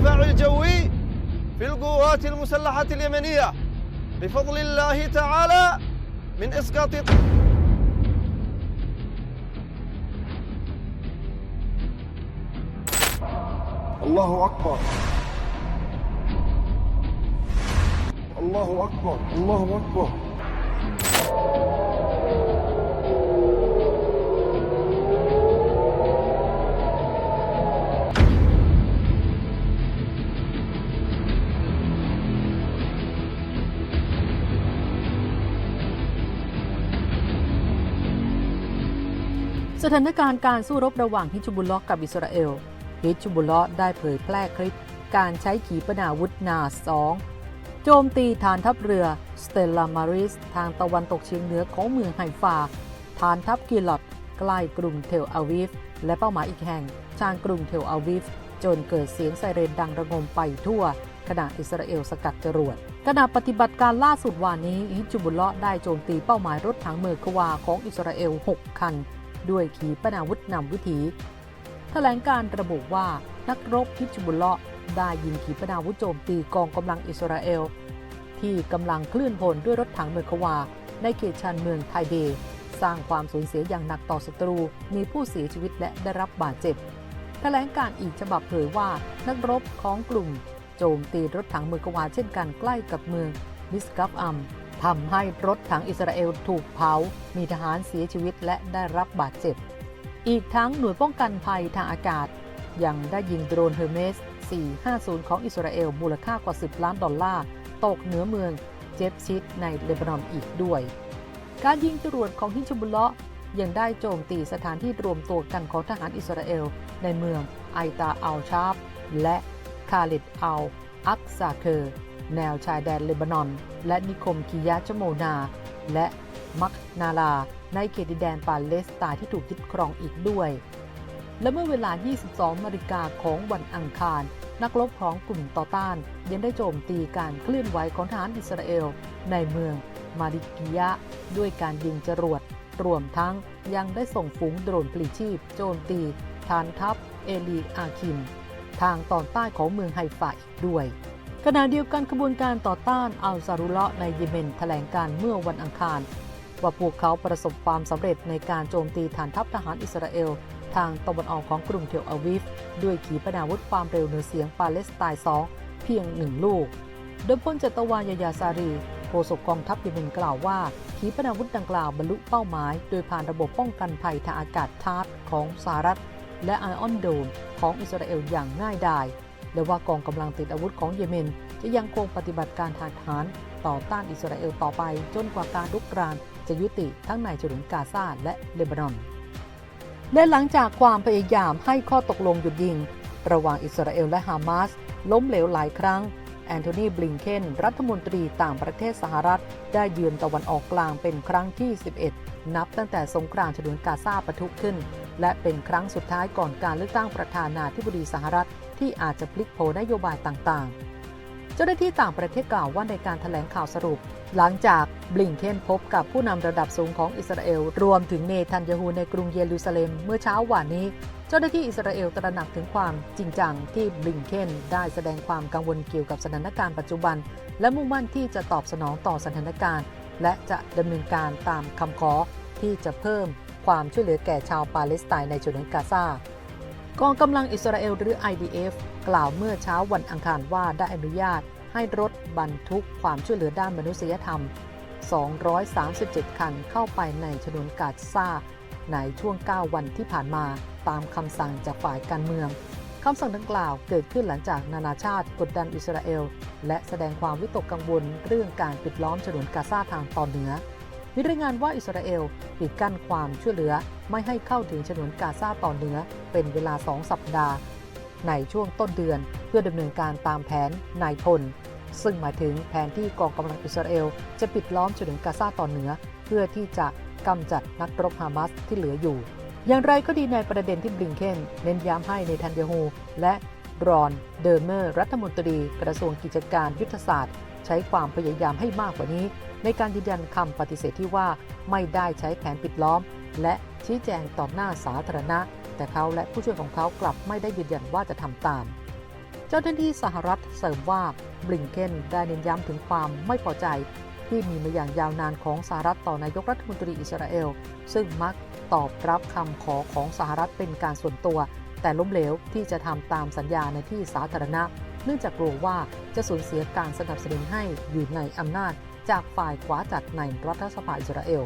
الدفاع الجوي في القوات المسلحة اليمنية. بفضل الله تعالى من إسقاط الله أكبر. الله أكبر. الله أكبر. สถานการณ์การสู้รบระหว่างฮิจบุลลาะห์กับอิสราเอล ฮิจบุลลาะห์ได้เผยแพร่คลิป การใช้ขีปนาวุธนาสองโจมตีฐานทัพเรือสเตลลามาริส ทางตะวันตกเฉียงเหนือของเมืองไฮฟา ฐานทัพกิลอดใกล้กรุงเทลอาวิฟ และเป้าหมายอีกแห่ง ชานกรุงเทลอาวิฟ จนเกิดเสียงไซเรนดังระงมไปทั่ว ขณะอิสราเอลสกัดจรวดขณะปฏิบัติการล่าสุดวานนี้ ฮิจบุลเลาะได้โจมตีเป้าหมายรถถังเมอร์ควาของอิสราเอล 6 คัน ด้วยขีปนาวุธนำวิถี แถลงการระบุว่านักรบฮิจบุลเลาะได้ยิงขีปนาวุธโจมตีกองกำลังอิสราเอล ที่กำลังเคลื่อนพลด้วยรถถังเมอร์ควา ในเขตชานเมืองไทเบสร้างความสูญเสียอย่างหนักต่อศัตรู มีผู้เสียชีวิตและได้รับบาดเจ็บ แถลงการอีกฉบับเผยว่านักรบของกลุ่ม โจมตีรถถังเมอร์ควาเช่นกันใกล้กับเมืองมิสกัฟอัม ทำให้รถถังอิสราเอลถูกเผา มีทหารเสียชีวิตและได้รับบาดเจ็บ อีกทั้งหน่วยป้องกันภัยทางอากาศ ยังได้ยิงโดรนเฮอร์เมส 450 ของอิสราเอลมูลค่ากว่า 10 ล้านดอลลาร์ ตกเหนือเมืองเจฟชิดในเลบานอนอีกด้วย การยิงจรวดของฮิจบุลเลาะยังได้โจมตีสถานที่รวมตัวกันของทหารอิสราเอล ในเมืองไอตาอัลชาบและคาลิดอัลอักซาเคอร์ แนวชายแดนเลบานอน และนิคมกิยาชโมนา และมักนาลา ในเขตดินแดนปาเลสไตน์ที่ถูกยึดครองอีกด้วย และเมื่อเวลา 22นาฬิกาของวันอังคาร นักรบของกลุ่มต่อต้าน ยังได้โจมตีการเคลื่อนไหวของทหารอิสราเอล ในเมืองมาริกิยะ ด้วยการยิงจรวด รวมทั้งยังได้ส่งฝูงโดรนปลีชีพ โจมตีฐานทัพเอลีอาคิม ทางตอนใต้ของเมืองไฮฟาอีกด้วย ขณะเดียวกันขบวนการต่อต้านอัลซารุเลาะในเยเมนแถลงการเมื่อวันอังคาร ว่าพวกเขาประสบความสำเร็จในการโจมตีฐานทัพทหารอิสราเอล ทางตะวันออกของกรุงเทลอาวิฟ ด้วยขีปนาวุธความเร็วเหนือเสียงปาเลสไตน์2เพียงหนึ่งลูก โดยพลจัตวายายาซารีโฆษกกองทัพเยเมนกล่าวว่า ขีปนาวุธดังกล่าวบรรลุเป้าหมาย โดยผ่านระบบป้องกันภัยทางอากาศทาร์ของสหรัฐ และไอออนโดมของอิสราเอลอย่างง่ายดาย และว่ากองกำลังติดอาวุธของเยเมน จะยังคงปฏิบัติการทางทหารต่อต้านอิสราเอลต่อไป จนกว่าการลุกรานจะยุติทั้งในฉนวนกาซาและเลบานอน และหลังจากความพยายามให้ข้อตกลงหยุดยิง ระหว่างอิสราเอลและฮามาสล้มเหลวหลายครั้งแอนโทนี บลิงเคนรัฐมนตรีต่างประเทศสหรัฐ ได้เยือนตะวันออกกลางเป็นครั้งที่ 11 นับตั้งแต่สงครามฉนวนกาซาปะทุขึ้น และเป็นครั้งสุดท้ายก่อนการเลือกตั้งประธานาธิบดีสหรัฐ ที่อาจจะพลิกโผนโยบายต่างๆ เจ้าหน้าที่ต่างประเทศกล่าวว่าในการถแถลงข่าวสรุป หลังจากบลิงเคนพบกับผู้นำระดับสูงของอิสราเอล รวมถึงเนทันยาฮูในกรุงเยรูซาเล็มเมื่อเช้าวันนี้ เจ้าหน้าที่อิสราเอลตระหนักถึงความจริงจังที่บลิงเคนได้แสดงความกังวลเกี่ยวกับสถานการณ์ปัจจุบัน และมุ่งมั่นที่จะตอบสนองต่อสถานการณ์ และจะดำเนินการตามคำขอที่จะเพิ่มความช่วยเหลือแก่ชาวปาเลสไตน์ในฉนวนกาซา กองกำลังอิสราเอลหรือ IDF กล่าวเมื่อเช้าวันอังคารว่าได้อนุญาตให้รถบรรทุกความช่วยเหลือด้านมนุษยธรรม 237 คันเข้าไปในฉนวนกาซาในช่วง 9 วันที่ผ่านมาตามคำสั่งจากฝ่ายการเมืองคำสั่งดังกล่าวเกิดขึ้นหลังจากนานาชาติกดดันอิสราเอล และแสดงความวิตกกังวลเรื่องการปิดล้อมฉนวนกาซาทางตอนเหนือ มีรายงานว่าอิสราเอลปิดกั้นความช่วยเหลือไม่ให้เข้าถึงฉนวนกาซาตอนเหนือ เป็นเวลา 2 สัปดาห์ ในช่วงต้นเดือนเพื่อดำเนินการตามแผนนายพล ซึ่งหมายถึงแผนที่กองกำลังอิสราเอล จะปิดล้อมฉนวนกาซาตอนเหนือ เพื่อที่จะกำจัดนักรบฮามาสที่เหลืออยู่ อย่างไรก็ดีในประเด็นที่บลิงเคนเน้นย้ำให้ในทันยาฮูและรอน เดอร์เมอร์ รัฐมนตรีกระทรวงกิจการยุทธศาสตร์ ใช้ความพยายามให้มากกว่านี้ ในการยืนยันคำปฏิเสธที่ว่าไม่ได้ใช้แผนปิดล้อม และชี้แจงต่อหน้าสาธารณะ แต่เขาและผู้ช่วยของเขากลับไม่ได้ยืนยันว่าจะทำตาม เจ้าหน้าที่สหรัฐเสริมว่าบลิงเกนได้เน้นย้ำถึงความไม่พอใจที่มีมาอย่างยาวนานของสหรัฐต่อนายกรัฐมนตรีอิสราเอล ซึ่งมักตอบรับคำขอของสหรัฐเป็นการส่วนตัว แต่ล้มเหลวที่จะทำตามสัญญาในที่สาธารณะ เนื่องจากกลัวว่าจะสูญเสียการสนับสนุนให้อยู่ในอำนาจจากฝ่ายขวาจัดในรัฐสภาอิสราเอล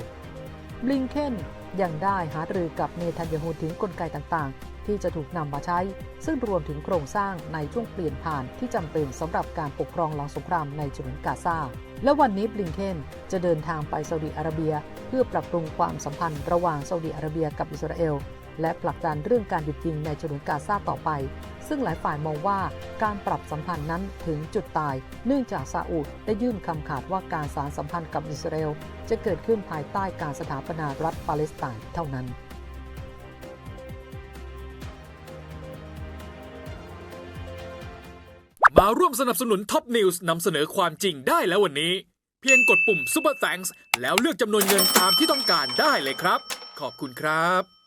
บลิงเคนยังได้หารือกับเนทันยาฮูถึงกลไกต่างๆ ที่จะถูกนำมาใช้ ซึ่งรวมถึงโครงสร้างในช่วงเปลี่ยนผ่านที่จำเป็นสำหรับการปกครองหลังสงครามในฉนวนกาซาและวันนี้บลิงเคนจะเดินทางไปซาอุดิอาระเบีย เพื่อปรับปรุงความสัมพันธ์ระหว่างซาอุดิอาระเบียกับอิสราเอลและผลักดันเรื่องการหยุดยิงในฉนวนกาซาต่อไป ซึ่งหลายฝ่ายมองว่าการปรับสัมพันธ์นั้นถึงจุดตาย เนื่องจากซาอุดได้ยื่นคำขาดว่าการสารสัมพันธ์กับอิสราเอลจะเกิดขึ้นภายใต้การสถาปนารัฐปาเลสไตน์เท่านั้นมาร่วมสนับสนุนท็อปนิวส์นำเสนอความจริงได้แล้ววันนี้ เพียงกดปุ่ม Super Thanks แล้วเลือกจำนวนเงินตามที่ต้องการได้เลยครับ ขอบคุณครับ